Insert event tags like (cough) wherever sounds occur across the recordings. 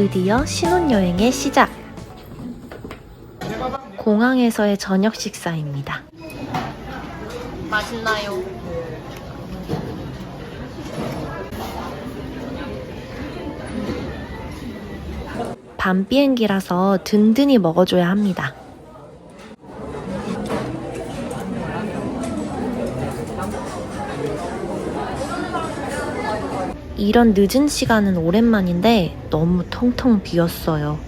드디어 신혼여행의 시작! 공항에서의 저녁 식사입니다. 맛있나요? 밤 비행기라서 든든히 먹어줘야 합니다. 이런 늦은 시간은 오랜만인데 너무 텅텅 비었어요.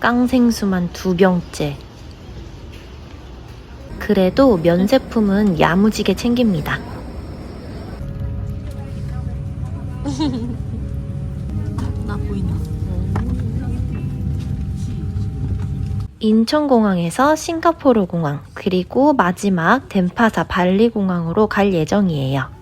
깡생수만 두 병째. 그래도 면제품은 야무지게 챙깁니다. 인천공항에서 싱가포르 공항, 그리고 마지막 덴파사 발리 공항으로 갈 예정이에요.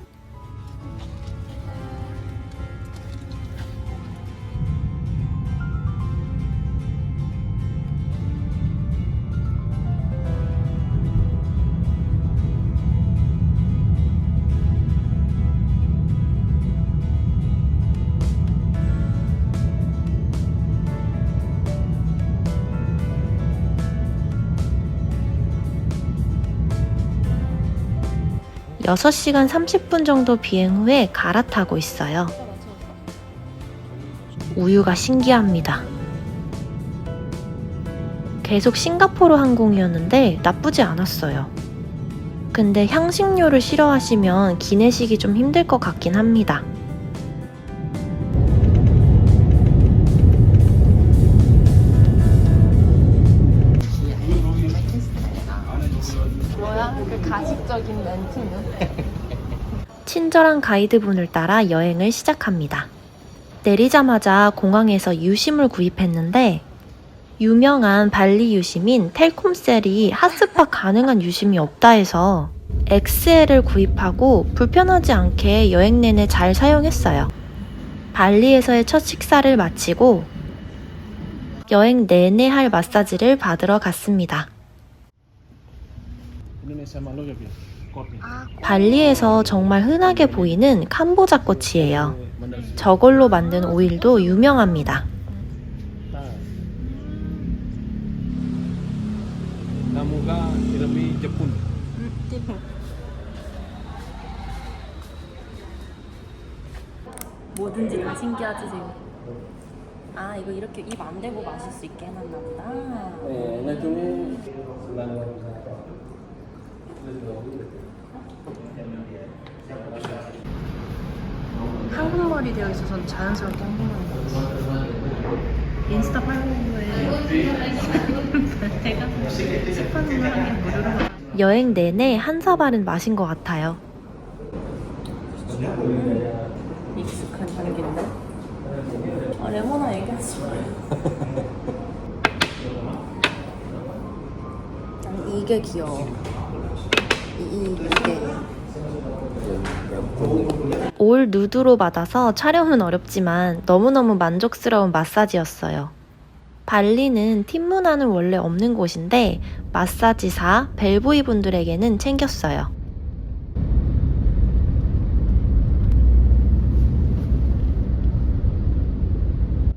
여섯 시간 30분 정도 비행 후에 갈아타고 있어요. 우유가 신기합니다. 계속 싱가포르 항공이었는데 나쁘지 않았어요. 근데 향신료를 싫어하시면 기내식이 좀 힘들 것 같긴 합니다. 친절한 가이드분을 따라 여행을 시작합니다. 내리자마자 공항에서 유심을 구입했는데 유명한 발리 유심인 텔콤셀이 핫스팟 가능한 유심이 없다 해서 XL을 구입하고 불편하지 않게 여행 내내 잘 사용했어요. 발리에서의 첫 식사를 마치고 여행 내내 할 마사지를 받으러 갔습니다. 발리에서 정말 흔하게 보이는 캄보자 꽃이에요. Mandar 저걸로 만든 오일도 유명합니다. 이름이. 뭐든지 다 신기하지 지금. 아 이거 이렇게 입 안 대고 마실 수 있게 해놨나 보다. Eh, ngacungnya 한국말이 되어 있어서 자연스럽게 한국말이 나왔어. 인스타 팔로우에 제가 무료로 여행 내내 한 사발은 마신 것 같아요. 익숙한 향기인데? 아 레모나 얘기하지 마. (laughs) 아니 이게 귀여워. 이, 이 이게. 올 누드로 받아서 촬영은 어렵지만 너무너무 만족스러운 마사지였어요. 발리는 팀 문화는 원래 없는 곳인데 마사지사, 벨보이 분들에게는 챙겼어요.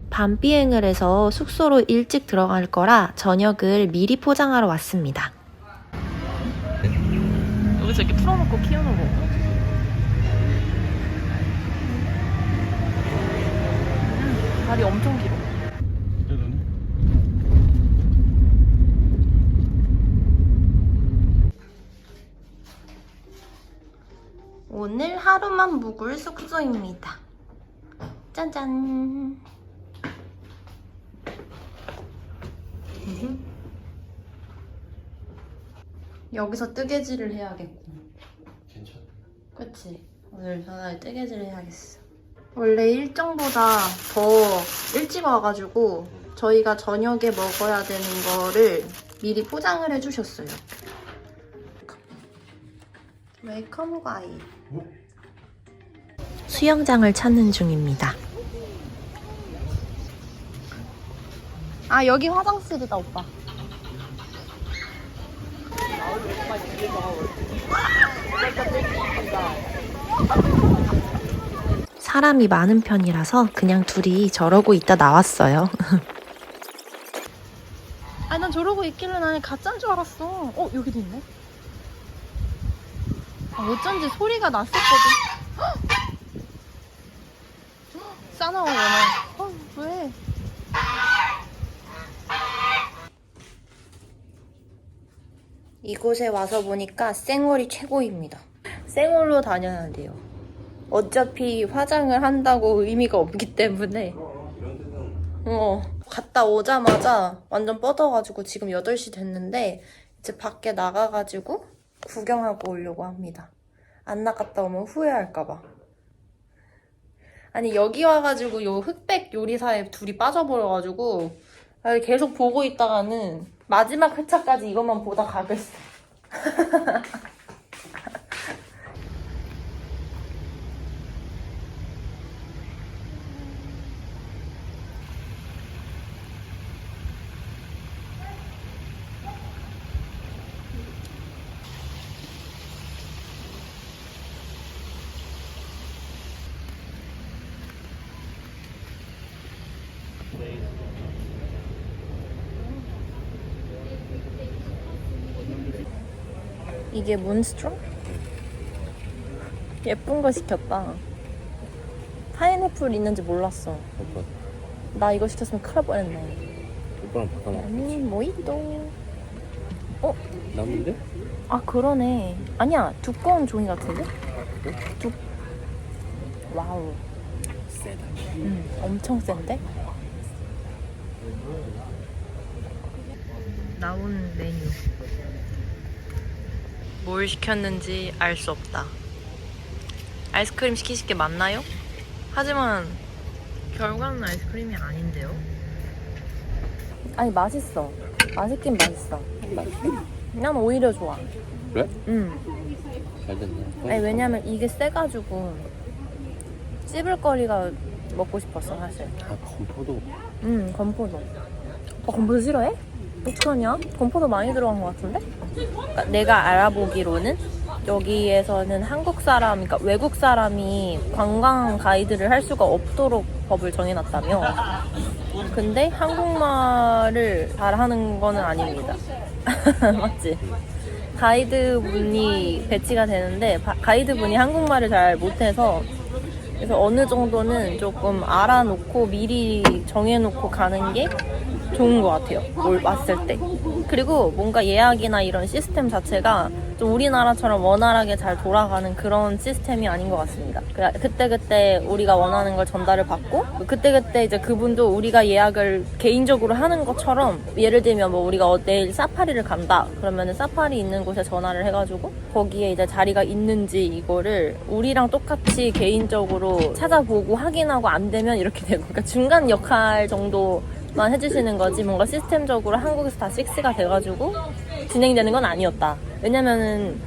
밤 비행을 해서 숙소로 일찍 들어갈 거라 저녁을 미리 포장하러 왔습니다. 여기서 이렇게 풀어놓고 키우는 거. 음, 다리 엄청 길어. 오늘 하루만 묵을 숙소입니다. 짜잔. 여기서 뜨개질을 해야겠고. 괜찮아. 그치? 오늘 전화에 뜨개질을 해야겠어. 원래 일정보다 더 일찍 와가지고 저희가 저녁에 먹어야 되는 거를 미리 포장을 해주셨어요. 웰컴 과일. 수영장을 찾는 중입니다. 아 여기 화장실이다 오빠. 사람이 많은 편이라서 그냥 둘이 저러고 있다 나왔어요. (laughs) 아니 난 저러고 있길래 나는 가짜인 줄 알았어. 어 여기도 있네. 아, 어쩐지 소리가 났었거든. 헉! 싸나워 얘네. 어 왜? 이곳에 와서 보니까 쌩얼이 최고입니다. 쌩얼로 다녀야 돼요. 어차피 화장을 한다고 의미가 없기 때문에. 어, 갔다 오자마자 완전 뻗어가지고 지금 8시 됐는데 이제 밖에 나가가지고 구경하고 오려고 합니다. 안 나갔다 오면 후회할까봐. 아니, 여기 와가지고 요 흑백 요리사에 둘이 빠져버려가지고 아, 계속 보고 있다가는 마지막 회차까지 이것만 보다 가겠어. (laughs) 이게 몬스트로? 예쁜 거 시켰다. 파인애플 있는지 몰랐어. 오빠, 나 이거 시켰으면 큰일 날 뻔했네. 오빠랑 바꿔 아니, 모히또. 남는데? 아, 그러네. 아니야, 두꺼운 종이 같은데? 두... 와우. 세다. 음, 엄청 센데? 나온 메뉴. 뭘 시켰는지 알 수 없다. 아이스크림 시키실 게 맞나요? 하지만 결과는 아이스크림이 아닌데요? 아니 맛있어. 맛있긴 맛있어. 난 오히려 좋아. 그래? 응. 잘 됐네. 아니 왜냐면 이게 세가지고 씹을 거리가 먹고 싶었어 사실. 아, 건포도. 응 건포도. 오빠 건포도 싫어해? 어떡하냐? 건포도 많이 들어간 것 같은데? 그러니까 내가 알아보기로는 여기에서는 한국 사람, 그러니까 외국 사람이 관광 가이드를 할 수가 없도록 법을 정해놨다며. 근데 한국말을 잘하는 거는 아닙니다. (laughs) 맞지? 가이드 분이 배치가 되는데 바- 가이드 분이 한국말을 잘 못해서 그래서 어느 정도는 조금 알아놓고 미리 정해놓고 가는 게 좋은 것 같아요. 올 왔을 때. 그리고 뭔가 예약이나 이런 시스템 자체가 좀 우리나라처럼 원활하게 잘 돌아가는 그런 시스템이 아닌 것 같습니다. 그- 그때 그때 우리가 원하는 걸 전달을 받고 그때 그때 이제 그분도 우리가 예약을 개인적으로 하는 것처럼 예를 들면 뭐 우리가 어- 내일 사파리를 간다 그러면은 사파리 있는 곳에 전화를 해가지고 거기에 이제 자리가 있는지 이거를 우리랑 똑같이 개인적으로 찾아보고 확인하고 안 되면 이렇게 되고 그러니까 중간 역할 정도 만 해주시는 거지 뭔가 시스템적으로 한국에서 다 픽스가 돼가지고 진행되는 건 아니었다. 왜냐면은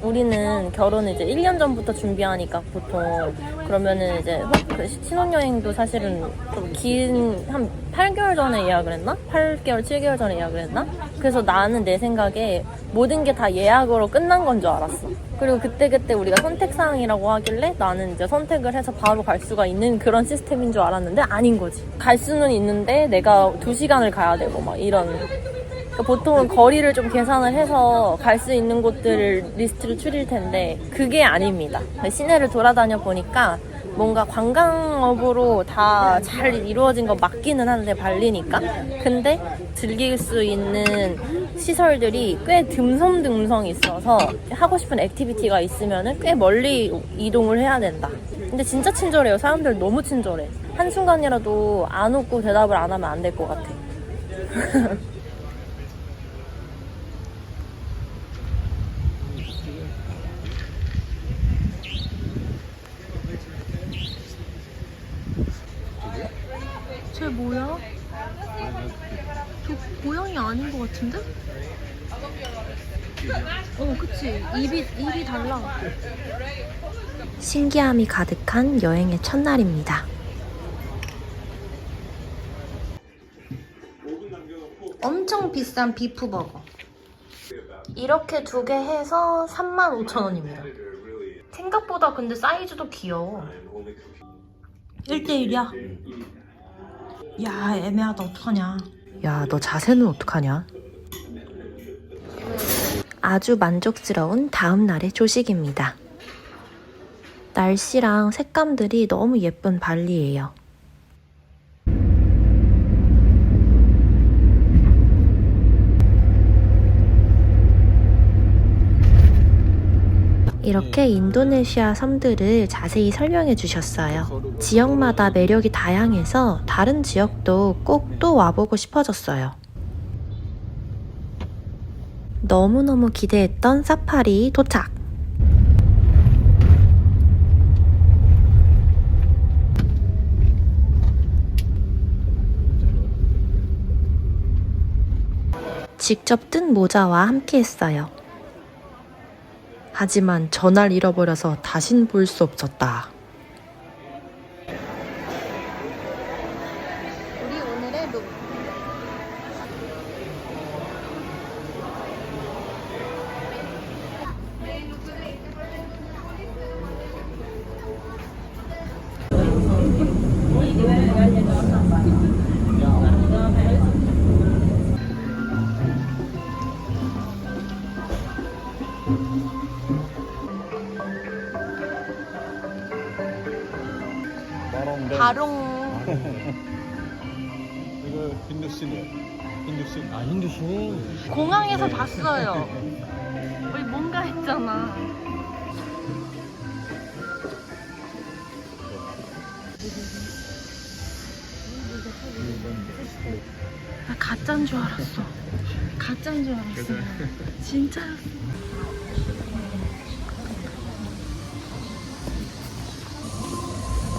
우리는 결혼을 이제 1년 전부터 준비하니까 보통 그러면은 이제 그 신혼여행도 사실은 좀 긴 한 8개월 전에 예약을 했나? 8개월, 7개월 전에 예약을 했나? 그래서 나는 내 생각에 모든 게 다 예약으로 끝난 건 줄 알았어. 그리고 그때그때 우리가 선택사항이라고 하길래 나는 이제 선택을 해서 바로 갈 수가 있는 그런 시스템인 줄 알았는데 아닌 거지. 갈 수는 있는데 내가 2시간을 가야 되고 막 이런 그러니까 보통은 거리를 좀 계산을 해서 갈 수 있는 곳들을 리스트를 추릴 텐데 그게 아닙니다. 시내를 돌아다녀 보니까 뭔가 관광업으로 다 잘 이루어진 거 맞기는 한데 발리니까 근데 즐길 수 있는 시설들이 꽤 듬성듬성 있어서 하고 싶은 액티비티가 있으면은 꽤 멀리 이동을 해야 된다. 근데 진짜 친절해요. 사람들 너무 친절해. 한순간이라도 안 웃고 대답을 안 하면 안 될 것 같아. (laughs) 쟤 뭐야? 저 고양이 아닌 것 같은데? 어, 그치. 입이, 입이 달라. 신기함이 가득한 여행의 첫날입니다. 엄청 비싼 비프 버거. 이렇게 두 개 해서 35,000원입니다. 생각보다 근데 사이즈도 귀여워. 1대1이야? 야, 애매하다. 어떡하냐. 야, 너 자세는 어떡하냐? 아주 만족스러운 다음 날의 조식입니다. 날씨랑 색감들이 너무 예쁜 발리예요. 이렇게 인도네시아 섬들을 자세히 설명해 주셨어요. 지역마다 매력이 다양해서 다른 지역도 꼭 또 와보고 싶어졌어요. 너무너무 기대했던 사파리 도착! 직접 뜬 모자와 함께 했어요. 하지만 전화를 잃어버려서 다신 볼 수 없었다. 힌두신이에요. 힌두신. 아 힌두신. 공항에서 봤어요. (laughs) 우리 뭔가 했잖아. 나 가짜인 줄 알았어. 가짜인 줄 알았어. 진짜였어.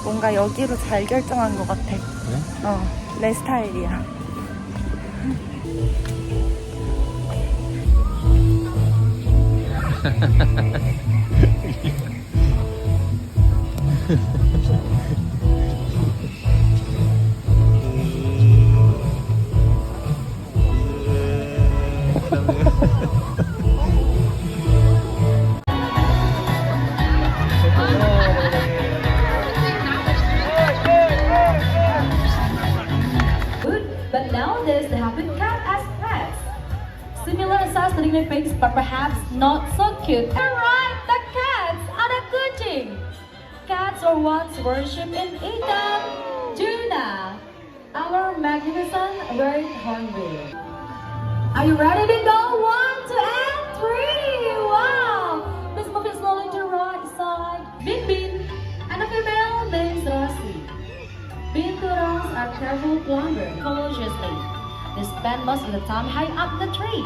뭔가 여기로 잘 결정한 것 같아. 어, 내 스타일이야. ハハハハ。In Eden, Judah, our magnificent red hornbill. Are you ready to go? One, two, and three! Wow! Please move it slowly to right side. Bin Bin, and a female named Rosie. Pinturals are careful plundered cautiously. They spend most of the time high up the tree.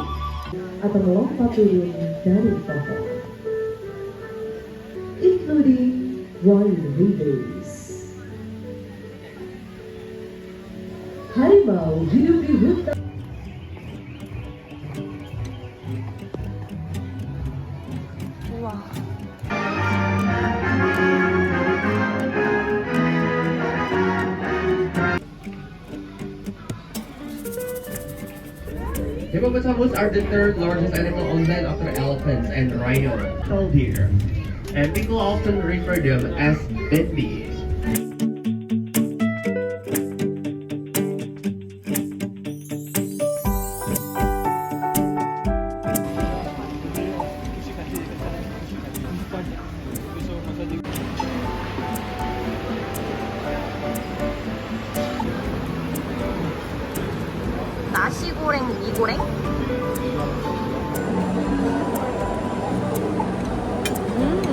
adalah pavilion dari pohon, including wild rivers. Hippopotamus are the third largest animal on land after elephants and rhino. Deer. And people often refer to them as bendies. 미고랭? 음,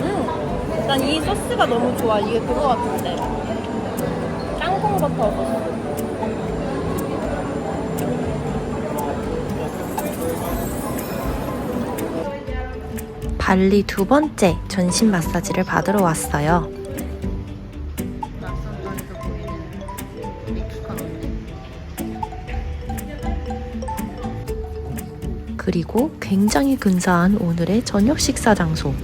음. 난 이 소스가 너무 좋아. 이게 그거 같은데. 땅콩 버터 소스. 발리 두 번째 전신 마사지를 받으러 왔어요. 그리고 굉장히 근사한 오늘의 저녁 식사 장소.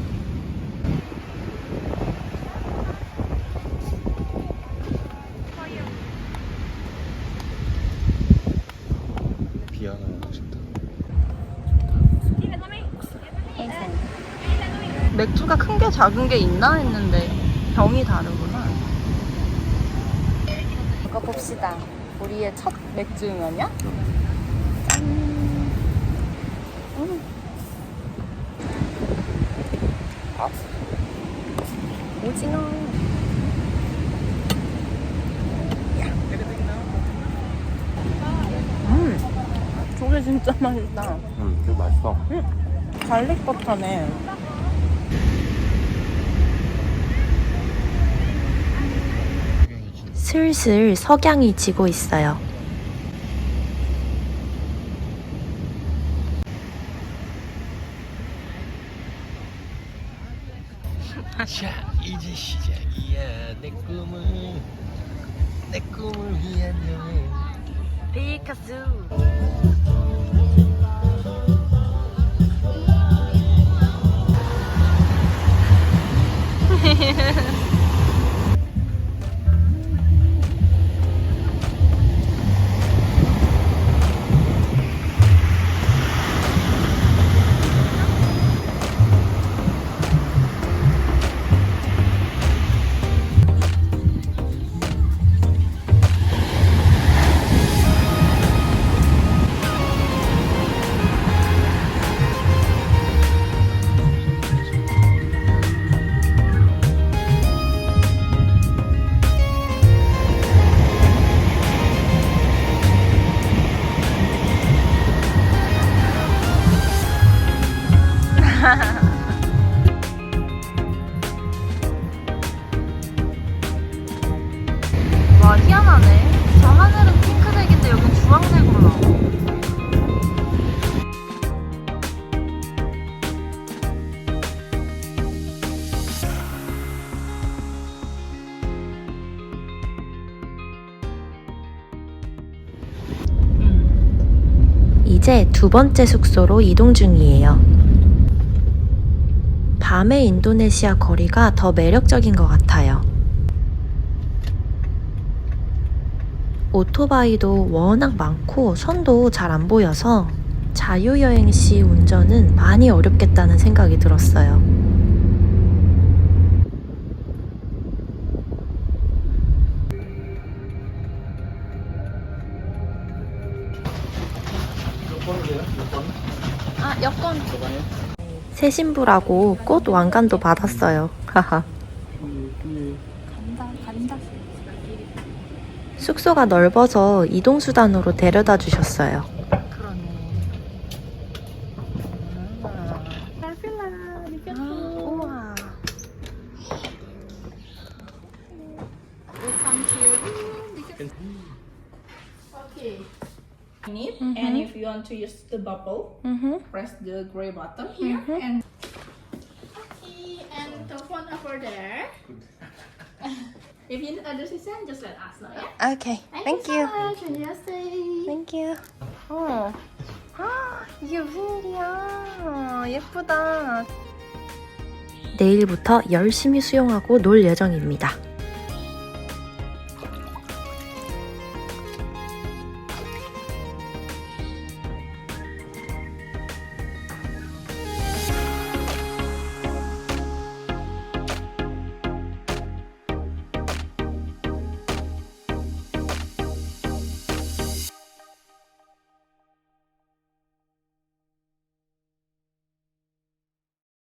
맥주가 큰 게 작은 게 있나 했는데 병이 다르구나. 이거 봅시다. 우리의 첫 맥주 응원이야? 짠. 음. 오징어. 음, 저게 진짜 맛있다. 응, 되게 맛있어. 갈릭 버터네. 슬슬 석양이 지고 있어요. 피 이제 두 번째 숙소로 이동 중이에요. 밤의 인도네시아 거리가 더 매력적인 것 같아요. 오토바이도 워낙 많고 선도 잘 안 보여서 자유여행 시 운전은 많이 어렵겠다는 생각이 들었어요. 새 신부라고 꽃 왕관도 받았어요. 하하. 숙소가 넓어서 이동수단으로 데려다 주셨어요. 우와. it and if you want to use the bubble Mhm. press the gray button here and okay and the phone over there if you need other assistance just let us know yeah Okay. thank, you so much stay Thank you. 어. 아, 이게 무슨 일이야. 예쁘다. 내일부터 열심히 수영하고 놀 예정입니다.